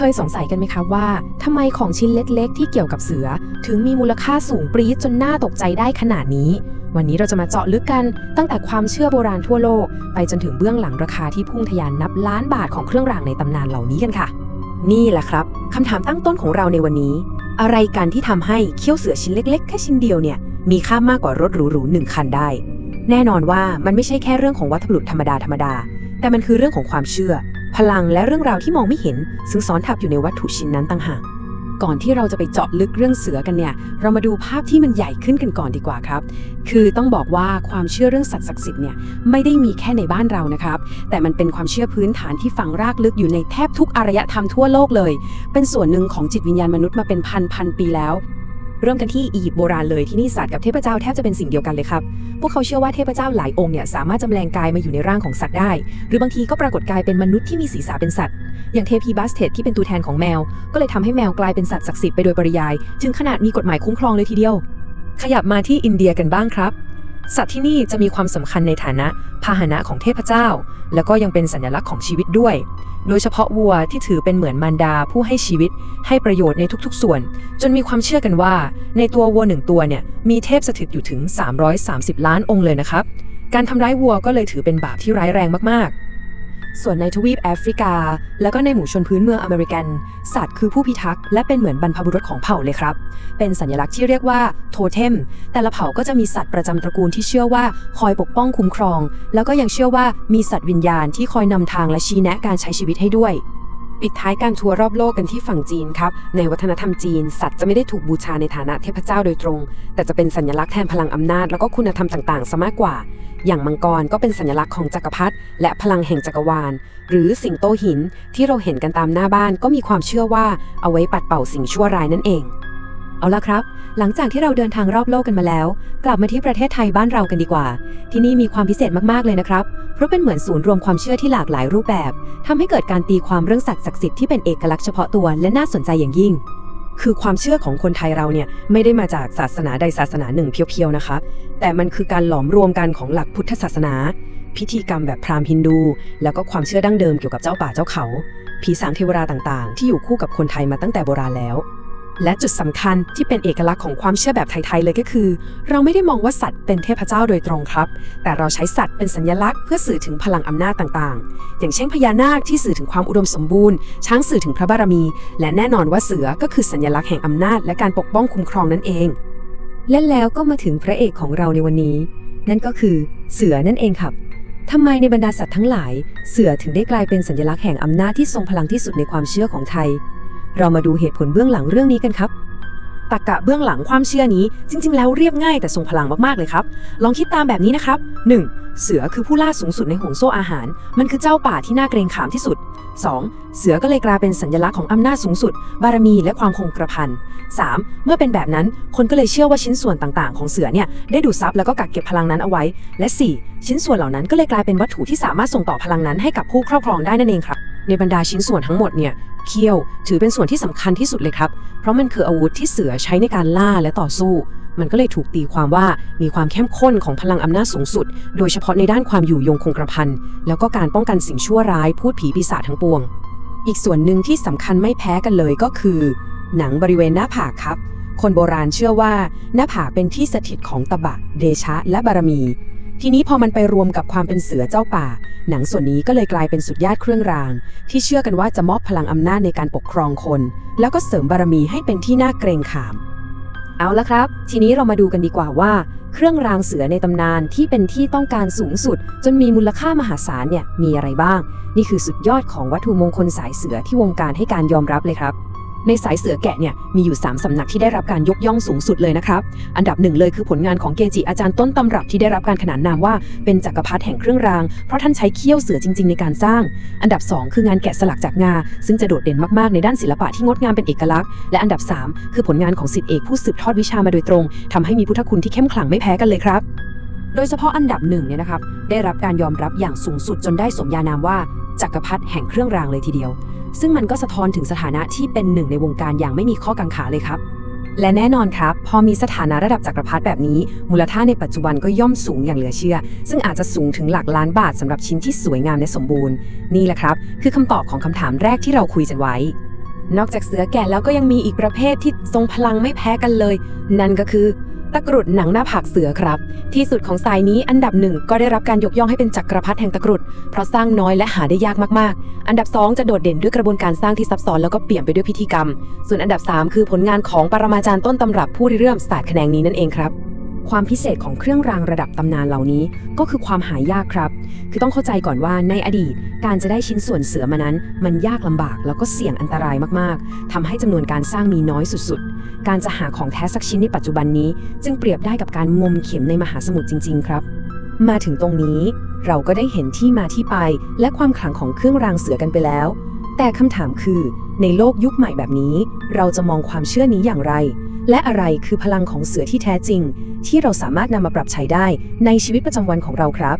เคยสงสัยกันไหมคะว่าทำไมของชิ้นเล็กๆ ที่เกี่ยวกับเสือ ถึงมีมูลค่าสูงปรี๊ดจนน่าตกใจได้ขนาดนี้ วันนี้เราจะมาเจาะลึกกันตั้งแต่ความเชื่อโบราณทั่วโลก ไปจนถึงเบื้องหลังราคาที่พุ่งทะยานนับล้านบาทของเครื่องรางในตำนานเหล่านี้กันค่ะ นี่แหละครับคำถามตั้งต้นของเราในวันนี้ อะไรกันที่ทำให้เขี้ยวเสือชิ้นเล็กๆ แค่ชิ้นเดียวเนี่ยมีค่ามากกว่ารถหรูๆหนึ่งคันได้ แน่นอนว่ามันไม่ใช่แค่เรื่องของวัตถุธรรมดาธรรมดาแต่มันคือเรื่องของความเชื่อ พลังและเรื่องราวที่มองไม่เห็น ซึ่งซ้อนทับอยู่ในวัตถุชิ้นนั้นต่างหากก่อนที่เราจะไปเจาะลึกเรื่องเสือกันเนี่ย เรามาดูภาพที่มันใหญ่ขึ้นกันก่อนดีกว่าครับ คือต้องบอกว่าความเชื่อเรื่องสัตว์ศักดิ์สิทธิ์เนี่ยไม่ได้มีแค่ในบ้านเรานะครับ แต่มันเป็นความเชื่อพื้นฐานที่ฝังรากลึกอยู่ในแทบทุกอารยธรรมทั่วโลกเลย เป็นส่วนหนึ่งของจิตวิญญาณมนุษย์มาเป็นพันพันปีแล้ว เริ่มกันที่อียิปต์โบราณเลยที่นี่สัตว์กับเทพเจ้าแทบจะเป็นสิ่งเดียวกันเลยครับ พวกเขาเชื่อว่าเทพเจ้าหลายองค์เนี่ยสามารถจำแรงกายมาอยู่ในร่างของสัตว์ได้ หรือบางทีก็ปรากฏกายเป็นมนุษย์ที่มีศีรษะเป็นสัตว์ อย่างเทพีบัสเทตที่เป็นตัวแทนของแมว ก็เลยทำให้แมวกลายเป็นสัตว์ศักดิ์สิทธิ์ไปโดยปริยาย จึงขนาดมีกฎหมายคุ้มครองเลยทีเดียว ขยับมาที่อินเดียกันบ้างครับ สัตว์ที่นี่จะมีความสำคัญในฐานะพาหนะของเทพเจ้า แล้วก็ยังเป็นสัญลักษณ์ของชีวิตด้วย โดยเฉพาะวัวที่ถือเป็นเหมือนมารดาผู้ให้ชีวิต ให้ประโยชน์ในทุกๆ ส่วน จนมีความเชื่อกันว่า ในตัววัวหนึ่งตัวเนี่ยมีเทพสถิตอยู่ถึง 330 ล้านองค์เลยนะครับ การทำร้ายวัวก็เลยถือเป็นบาปที่ร้ายแรงมากๆ ส่วนในทวีปแอฟริกา แล้วก็ในหมู่ชนพื้นเมืองอเมริกัน สัตว์คือผู้พิทักษ์และเป็นเหมือนบรรพบุรุษของเผ่าเลยครับ เป็นสัญลักษณ์ที่เรียกว่าโทเทม แต่ละเผ่าก็จะมีสัตว์ประจำตระกูลที่เชื่อว่าคอยปกป้องคุ้มครอง แล้วก็ยังเชื่อว่ามีสัตว์วิญญาณที่คอยนำทางและชี้แนะการใช้ชีวิตให้ด้วย ปิดท้ายการทัวร์รอบโลกกันที่ฝั่งจีนครับ ในวัฒนธรรมจีน สัตว์จะไม่ได้ถูกบูชาในฐานะเทพเจ้าโดยตรง แต่จะเป็นสัญลักษณ์แทนพลังอำนาจแล้วก็คุณธรรมต่างๆซะมากกว่า อย่างมังกรก็เป็นสัญลักษณ์ของจักรพรรดิและพลังแห่งจักรวาล หรือสิงโตหินที่เราเห็นกันตามหน้าบ้านก็มีความเชื่อว่าเอาไว้ปัดเป่าสิ่งชั่วร้ายนั่นเอง เอาละครับ หลังจากที่เราเดินทางรอบโลกกันมาแล้ว กลับมาที่ประเทศไทยบ้านเรากันดีกว่า ที่นี่มีความพิเศษมากๆเลยนะครับ เพราะเป็นเหมือนศูนย์รวมความเชื่อที่หลากหลายรูปแบบทำให้เกิดการตีความเรื่องสัตว์ศักดิ์สิทธิ์ที่เป็นเอกลักษณ์เฉพาะตัวและน่าสนใจอย่างยิ่ง คือความเชื่อของคนไทยเราเนี่ยไม่ได้มาจากศาสนาใดศาสนาหนึ่งเพียวๆนะคะ แต่มันคือการหลอมรวมกันของหลักพุทธศาสนา พิธีกรรมแบบพราหมณ์ฮินดู แล้วก็ความเชื่อดั้งเดิมเกี่ยวกับเจ้าป่าเจ้าเขา ผีสางเทวราต่างๆ ที่อยู่คู่กับคนไทยมาตั้งแต่โบราณแล้ว และจุดสำคัญที่เป็นเอกลักษณ์ของความเชื่อแบบไทย ๆ เลยก็คือ เราไม่ได้มองว่าสัตว์เป็นเทพเจ้าโดยตรงครับ แต่เราใช้สัตว์เป็นสัญลักษณ์เพื่อสื่อถึงพลังอำนาจต่างๆ อย่างเช่นพญานาคที่สื่อถึงความอุดมสมบูรณ์ ช้างสื่อถึงพระบารมี และแน่นอนว่าเสือก็คือสัญลักษณ์แห่งอำนาจและการปกป้องคุ้มครองนั่นเอง และแล้วก็มาถึงพระเอกของเราในวันนี้ นั่นก็คือเสือนั่นเองครับทำไมในบรรดาสัตว์ทั้งหลาย เสือถึงได้กลายเป็นสัญลักษณ์แห่งอำนาจที่ทรงพลังที่สุดในความเชื่อของไทย เรามาดูเหตุผลเบื้องหลังเรื่องนี้กันครับตรรกะเบื้องหลังความเชื่อนี้ จริง ๆ แล้วเรียบง่ายแต่ทรงพลังมาก ๆ เลยครับ ลองคิดตามแบบนี้นะครับ 1. เสือคือผู้ล่าสูงสุดในห่วงโซ่อาหาร มันคือเจ้าป่าที่น่าเกรงขามที่สุด 2. เสือก็เลยกลายเป็นสัญลักษณ์ของอำนาจสูงสุด บารมีและความคงกระพัน 3. เมื่อเป็นแบบนั้นคนก็เลยเชื่อว่าชิ้นส่วนต่างๆ ของเสือเนี่ยได้ดูดซับแล้วก็กักเก็บพลังนั้นเอาไว้ และ 4. ชิ้นส่วนเหล่านั้นก็เลยกลายเป็นวัตถุที่สามารถส่งต่อพลังนั้นให้กับผู้ครอบครองได้นั่นเองครับในบรรดาชิ้นส่วนทั้งหมดเนี่ย เขี้ยว ถือเป็นส่วนที่สำคัญที่สุดเลยครับ เพราะมันคืออาวุธที่เสือใช้ในการล่าและต่อสู้ มันก็เลยถูกตีความว่ามีความเข้มข้นของพลังอำนาจสูงสุด โดยเฉพาะในด้านความอยู่ยงคงกระพันแล้วก็การป้องกันสิ่งชั่วร้ายพูดผีปีศาจทั้งปวง อีกส่วนหนึ่งที่สำคัญไม่แพ้กันเลยก็คือ หนังบริเวณหน้าผากครับ คนโบราณเชื่อว่า หน้าผากเป็นที่สถิตของตบะ เดชะ และบารมี ทีนี้พอมันไปรวมกับความเป็นเสือเจ้าป่า หนังส่วนนี้ก็เลยกลายเป็นสุดยอดเครื่องราง ที่เชื่อกันว่าจะมอบพลังอำนาจในการปกครองคน แล้วก็เสริมบารมีให้เป็นที่น่าเกรงขาม เอาละครับ ทีนี้เรามาดูกันดีกว่าว่า เครื่องรางเสือในตำนานที่เป็นที่ต้องการสูงสุด จนมีมูลค่ามหาศาลเนี่ยมีอะไรบ้าง นี่คือสุดยอดของวัตถุมงคลสายเสือที่วงการให้การยอมรับเลยครับ ในสายเสือแกะเนี่ยมีอยู่ 3 สำนักที่ได้รับการยกย่องสูงสุดเลยนะครับ อันดับหนึ่งเลยคือผลงานของเกจิอาจารย์ต้นตำรับที่ได้รับการขนานนามว่าเป็นจักรพรรดิแห่งเครื่องราง เพราะท่านใช้เขี้ยวเสือจริง ๆ ในการสร้าง อันดับ 2 คืองานแกะสลักจากงา ซึ่งจะโดดเด่นมากๆในด้านศิลปะที่งดงามเป็นเอกลักษณ์ และอันดับ 3 คือผลงานของศิษย์เอกผู้สืบทอดวิชามาโดยตรงทำให้มีพุทธคุณที่เข้มขลังไม่แพ้กันเลยครับโดยเฉพาะอันดับหนึ่งเนี่ยนะครับได้รับการยอมรับอย่างสูงสุดจนได้สมญานามว่าจักรพรรดิแห่งเครื่องรางเลยทีเดียว ซึ่งมันก็สะท้อนถึงสถานะที่เป็นหนึ่งในวงการอย่างไม่มีข้อกังขาเลยครับและแน่นอนครับ พอมีสถานะระดับจักรพรรดิแบบนี้ มูลค่าในปัจจุบันก็ย่อมสูงอย่างเหลือเชื่อ ซึ่งอาจจะสูงถึงหลักล้านบาทสำหรับชิ้นที่สวยงามและสมบูรณ์ นี่แหละครับ คือคำตอบของคำถามแรกที่เราคุยกันไว้ นอกจากเสือแก่แล้วก็ยังมีอีกประเภทที่ทรงพลังไม่แพ้กันเลย นั่นก็คือ ตะกรุดหนังหน้าผากเสือครับ ที่สุดของสายนี้อันดับหนึ่งก็ได้รับการยกย่องให้เป็นจักรพรรดิแห่งตะกรุด เพราะสร้างน้อยและหาได้ยากมากๆ อันดับ 2 จะโดดเด่นด้วยกระบวนการสร้างที่ซับซ้อนแล้วก็เปี่ยมไปด้วยพิธีกรรม ส่วนอันดับ 3 คือผลงานของปรมาจารย์ต้นตำรับผู้ริเริ่มศาสตร์แขนงนี้นั่นเองครับ ความพิเศษของเครื่องรางระดับตำนานเหล่านี้ก็คือความหายากครับ คือต้องเข้าใจก่อนว่าในอดีต การจะได้ชิ้นส่วนเสือมานั้น มันยากลำบากแล้วก็เสี่ยงอันตรายมากๆทำให้จำนวนการสร้างมีน้อยสุดๆ การจะหาของแท้สักชิ้นในปัจจุบันนี้ จึงเปรียบได้กับการงมเข็มในมหาสมุทรจริง ๆ ครับ มาถึงตรงนี้เราก็ได้เห็นที่มาที่ไป และความขลังของเครื่องรางเสือกันไปแล้ว แต่คำถามคือ ในโลกยุคใหม่แบบนี้ เราจะมองความเชื่อนี้อย่างไร และอะไรคือพลังของเสือที่แท้จริง ที่เราสามารถนำมาปรับใช้ได้ในชีวิตประจำวันของเราครับ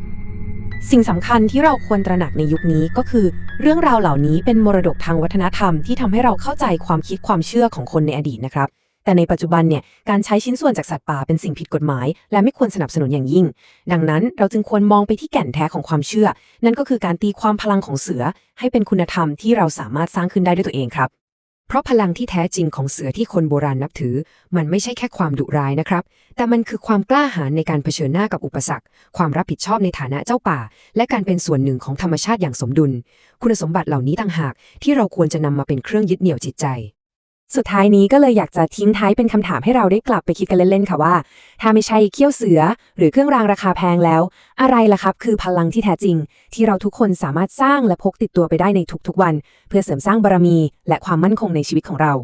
สิ่งสำคัญที่เราควรตระหนักในยุคนี้ก็คือ เรื่องราวเหล่านี้เป็นมรดกทางวัฒนธรรมที่ทำให้เราเข้าใจความคิดความเชื่อของคนในอดีตนะครับแต่ในปัจจุบันเนี่ยการใช้ชิ้นส่วนจากสัตว์ป่าเป็นสิ่งผิดกฎหมาย และไม่ควรสนับสนุนอย่างยิ่ง ดังนั้นเราจึงควรมองไปที่แก่นแท้ของความเชื่อ นั่นก็คือการตีความพลังของเสือ ให้เป็นคุณธรรมที่เราสามารถสร้างขึ้นได้ด้วยตัวเองครับ เพราะพลังที่แท้จริงของเสือที่คนโบราณนับถือ มันไม่ใช่แค่ความดุร้ายนะครับ แต่มันคือความกล้าหาญในการเผชิญหน้ากับอุปสรรค ความรับผิดชอบในฐานะเจ้าป่า และการเป็นส่วนหนึ่งของธรรมชาติอย่างสมดุล คุณสมบัติเหล่านี้ต่างหากที่เราควรจะนำมาเป็นเครื่องยึดเหนี่ยวจิตใจ สุดท้ายนี้ก็เลยอยากจะทิ้งท้ายเป็นคำถามให้เราได้กลับไปคิดกันเล่นๆค่ะว่า ถ้าไม่ใช่เขี้ยวเสือ หรือเครื่องรางราคาแพงแล้ว อะไรล่ะครับ คือพลังที่แท้จริง ที่เราทุกคนสามารถสร้างและพกติดตัวไปได้ในทุกๆวัน เพื่อเสริมสร้างบารมี และความมั่นคงในชีวิตของเรา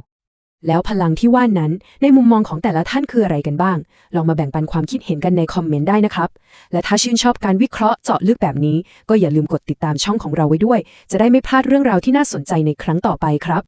แล้วพลังที่ว่านั้น ในมุมมองของแต่ละท่านคืออะไรกันบ้าง ลองมาแบ่งปันความคิดเห็นกันในคอมเมนต์ได้นะครับ และถ้าชื่นชอบการวิเคราะห์เจาะลึกแบบนี้ ก็อย่าลืมกดติดตามช่องของเราไว้ด้วย จะได้ไม่พลาดเรื่องราวที่น่าสนใจในครั้งต่อไปครับ